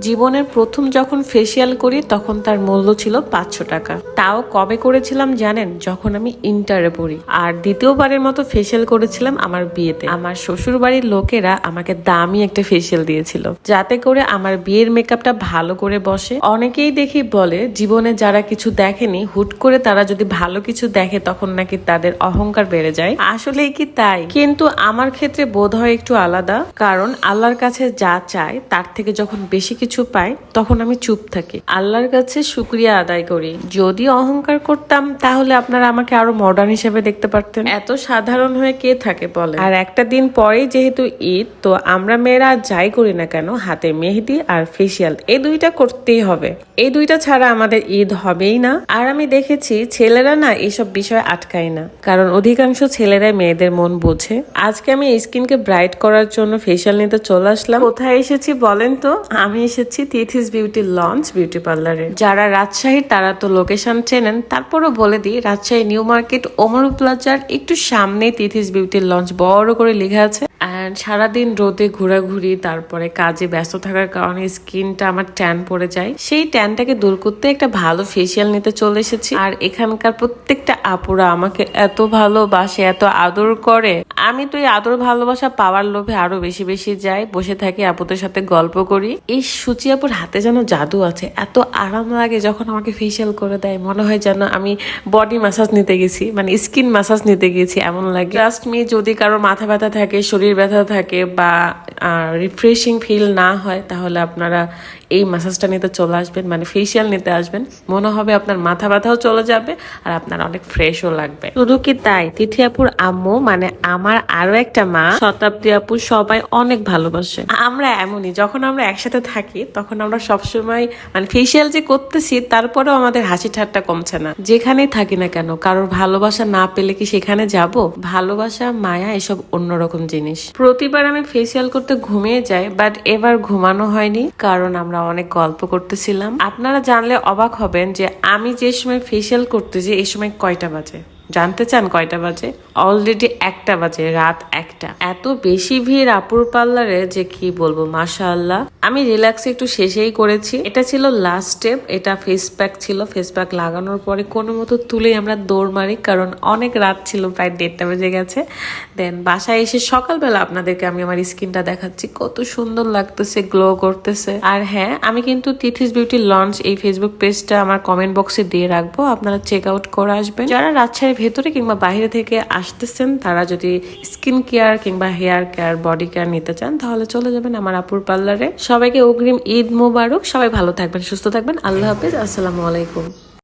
জীবনের প্রথম যখন ফেসিয়াল করি, তখন তার মূল্য ছিল পাঁচশো টাকা। তাও কবে করেছিলাম জানেন? যখন আমি ইন্টারে পড়ি। আর দ্বিতীয়বারের মতো ফেসিয়াল করেছিলাম আমার বিয়েতে। আমার শ্বশুর বাড়ির লোকেরা আমাকে দামি একটা ফেসিয়াল দিয়েছিল। যাতে করে আমার বিয়ের মেকআপটা ভালো করে বসে। অনেকেই দেখি বলে, জীবনে যারা কিছু দেখেনি, হুট করে তারা যদি ভালো কিছু দেখে, তখন নাকি তাদের অহংকার বেড়ে যায়। আসলেই কি তাই? কিন্তু আমার ক্ষেত্রে বোধ হয় একটু আলাদা। কারণ আল্লাহর কাছে যা চায়, তার থেকে যখন বেশি কিছু পাই, তখন আমি চুপ থাকি। আল্লাহর কাছে শুক্রিয়া আদায় করি। যদি অহংকার করতাম, তাহলে আপনারা আমাকে আরও মডার্ন হিসেবে দেখতে পারতেন। এত সাধারণ হয়ে কে থাকে বলে আর একটা দিন পরেই যেহেতু ঈদ, তো আমরা মেয়েরা যাই করি না কেন, হাতে মেহেদি আর ফেসিয়াল এই দুইটা করতেই হবে। এই দুইটা ছাড়া আমাদের ঈদ হবেই না। আর আমি দেখেছি, ছেলেরা না এইসব বিষয়ে আটকায় না। কারণ অধিকাংশ ছেলেরাই মেয়েদের মন বোঝে। আজকে আমি স্কিনকে ব্রাইট করার জন্য ফেসিয়াল নিতে চলে আসলাম। কোথায় এসেছি বলেন তো? আমি এসেছি তিথিস বিউটি লঞ্চ বিউটি পার্লারে যারা রাজশাহীর, তারা তো লোকেশন চেনেন। তারপরও বলে দিই, রাজশাহী নিউ মার্কেট ওমর প্লাজার একটু সামনে তিথিস বিউটি লঞ্চ বড় করে লেখা আছে। সারাদিন রোদে ঘোরাঘুরি, তারপরে কাজে ব্যস্ত থাকার কারণে স্কিনটা আমার ট্যান পড়ে যায়। সেই ট্যানটাকে দূর করতে একটা ভালো ফেসিয়াল নিতে চলে এসেছি। আর এখানকার প্রত্যেকটা আপুরা আমাকে এত ভালোবাসে, এত আদর করে। আমি তো এই আদর ভালোবাসা পাওয়ার লোভে আরও বেশি বেশি যাই, বসে থাকি আপুদের সাথে গল্প করি। এই সুচি আপুর হাতে যেন জাদু আছে, এত আরাম লাগে যখন আমাকে ফেসিয়াল করে দেয়, মনে হয় যেন আমি বডি মাসাজ নিতে গেছি মানে স্কিন ম্যাসাজ নিতে গেছি, এমন লাগে। জাস্ট মি যদি কারও মাথা ব্যথা থাকে, শরীর ব্যথা থাকে বা রিফ্রেশিং ফিল না হয়, তাহলে আপনারা এই ম্যাসাজটা নিতে চলে আসবেন মানে ফেসিয়াল নিতে আসবেন। মনে হবে আপনার মাথা ব্যথাও চলে যাবে আর আপনার অনেক ফ্রেশও লাগবে। শুধু কি তাই? তিথি আপুর আম্মু মানে আমার আরও একটা মা শতাব্দী আপু সবাই অনেক ভালোবাসে। আমরা এমনই যখন আমরা একসাথে থাকি তখন আমরা সবসময় মানে ফেসিয়াল যে করতেছি তারপরেও আমাদের হাসি ঠাট্টা কমছে না। যেখানেই থাকি না কেন কারোর ভালোবাসা না পেলে কি সেখানে যাব? ভালোবাসা মায়া এসব অন্যরকম জিনিস। প্রতিবার আমি ফেসিয়াল করতে ঘুমিয়ে যাই বাট এবার ঘুমানো হয়নি কারণ আমরা অনেক গল্প করতেছিলাম। আপনারা জানলে অবাক হবেন যে আমি যে সময় ফেসিয়াল করতেছি, এই সময় কয়টা বাজে? জানতে চান কয়টা বাজে? অলরেডি একটা বাজে, রাত একটা। এত বেশি ভিড় আপুর পার্লারে যে কি বলব, মাশাআল্লাহ। আমি রিল্যাক্স একটু শেষেই করেছি। এটা ছিল লাস্ট স্টেপ এটা ফেস প্যাক ছিল। ফেস প্যাক লাগানোর পরে কোনো মতো তুলেই আমরা দৌড় মারি, কারণ অনেক রাত ছিল, প্রায় দেড়টা বেজে গেছে। দেন বাসায় এসে সকালবেলা আপনাদেরকে আমি আমার স্কিনটা দেখাচ্ছি। কত সুন্দর লাগতেছে গ্লো করতেছে। আর হ্যাঁ আমি কিন্তু তিথিস বিউটি লঞ্চ এই ফেসবুক পেজটা আমার কমেন্ট বক্সে দিয়ে রাখব। আপনারা চেক আউট করে আসবেন। যারা রাজশাহীর ভেতরে কিংবা বাইরে থেকে আসতেছেন, তারা যদি স্কিন কেয়ার কিংবা হেয়ার কেয়ার বডি কেয়ার নিতে চান, তাহলে চলে যাবেন আমার আপুর পার্লারে সবাইকে অগ্রিম ঈদ মোবারক। সবাই ভালো থাকবেন, সুস্থ থাকবেন। আল্লাহ হাফিজ। আসসালামু আলাইকুম।